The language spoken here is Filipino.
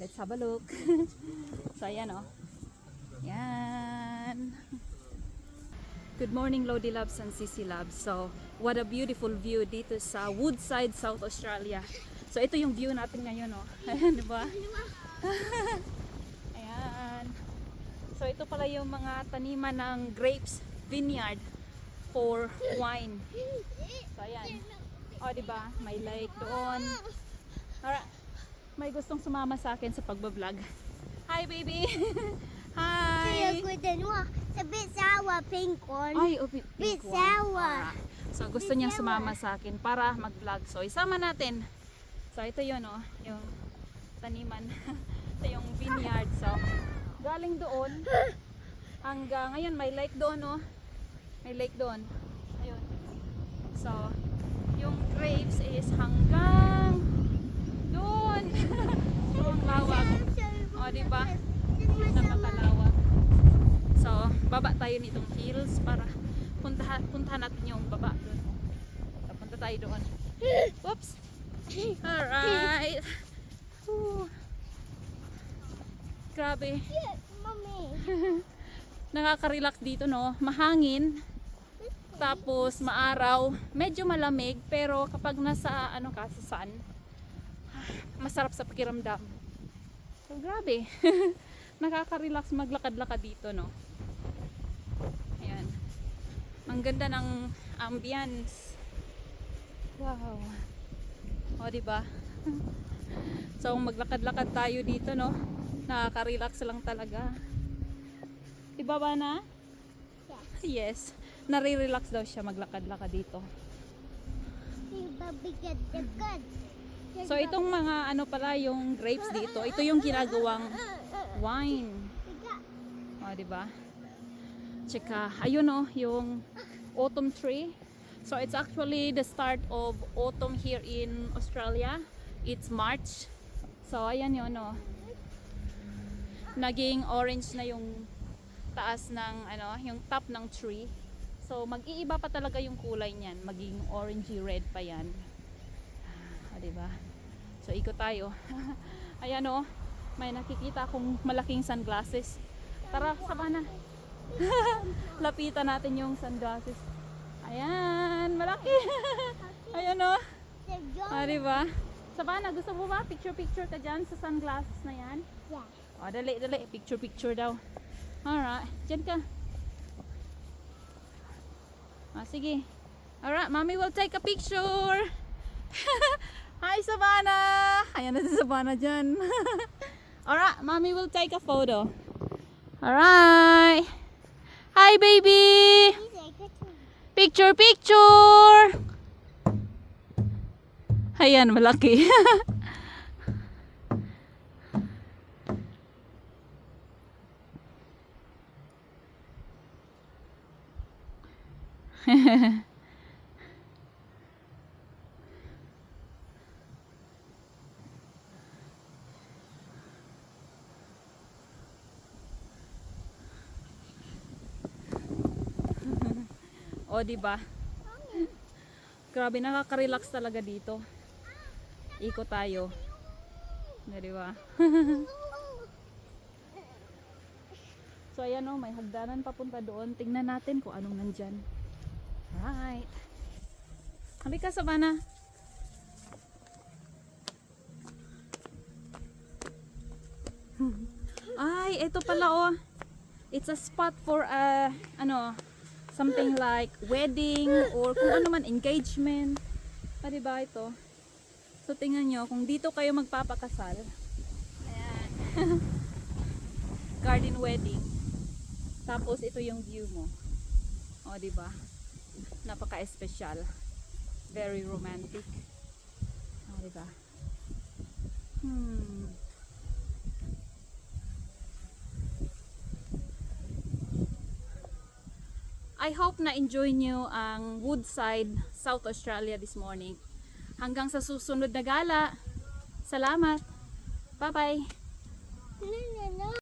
Let's have a look. so, ayan oh. Yan. Good morning, Lodi Labs and Sisi Labs. So, what a beautiful view dito sa Woodside, South Australia. So, ito yung view natin ngayon, oh. Ayan, di ba? Ayan. So, ito pala yung mga taniman ng grapes vineyard for wine. So, ayan. O, di ba? May lake doon. Alright. May gustong sumama sa akin sa pagbablog. Hi, baby! Hi! It's good and what? It's a bit sour, pink one. Ay, oh, pink one. sour. Ah, So, gusto niyang sumama sa akin para mag-vlog. So, isama natin. So, ito yun, oh. Yung taniman. ito yung vineyard. So, galing doon hanggang, ngayon, may lake doon, oh. May lake doon. Ayun. So, yung grapes is hanggang doon. so, ang lawak. O, di ba? Napakalawak. So, baba tayo nitong hills para puntahan, puntahan natin yung baba doon. Punta tayo doon. Whoops! Alright! Whew. Grabe. Mommy. Nakaka-relax dito, no? Mahangin. Tapos, maaraw. Medyo malamig. Pero kapag nasa, ano ka, sa sun, masarap sa pakiramdam. So, grabe. Nakaka-relax maglakad-lakad dito, no? Ayan. Ang ganda ng ambience. Wow. O, ba? so, maglakad-lakad tayo dito, no? Nakaka-relax lang talaga. Di ba na? Yes. Nare-relax daw siya maglakad-lakad dito. The good. So, itong mga ano pala yung grapes dito, ito yung ginagawang wine. O, di ba? Tsaka, ayun o, yung autumn tree. So, it's actually the start of autumn here in Australia. It's March. So, ayan yun o. Naging orange na yung taas ng, ano, yung top ng tree. So, mag-iiba pa talaga yung kulay niyan. Maging orangey red pa yan. Ah, di ba? So, ikot tayo. Ayan o. May nakikita akong malaking sunglasses. Tara, sama na. Lapitan natin yung sunglasses. Ayan, malaki. Ayan o. Ah, di ba? Sabana, gusto mo ba? Picture-picture ka dyan sa sunglasses na yan? Yeah. O, dali, dali. Picture-picture daw. Alright, dyan ka. Ah, sige. Alright, mommy will take a picture. Hi, Savannah! Ayan na si Savannah dyan. Alright, mommy will take a photo. Alright. Hi, baby! Picture, picture! Ayan, malaki. o, di ba? Grabe, nakaka-relax talaga dito. Iko tayo. Di ba? So ayan o, may hagdanan papunta doon. Tingnan natin kung anong nandyan. Right. Habi ka, Savannah. Ay, ito pala oh. It's a spot for a, ano, something like wedding or kung ano man, engagement. Ah, diba ito? So, tingnan nyo, kung dito kayo magpapakasal. Ayan. Garden wedding. Tapos, ito yung view mo. O, di ba? Napaka-espesyal. Very romantic. O, di ba? Hmm. I hope na enjoy nyo ang Woodside, South Australia this morning. Hanggang sa susunod na gala. Salamat. Bye-bye.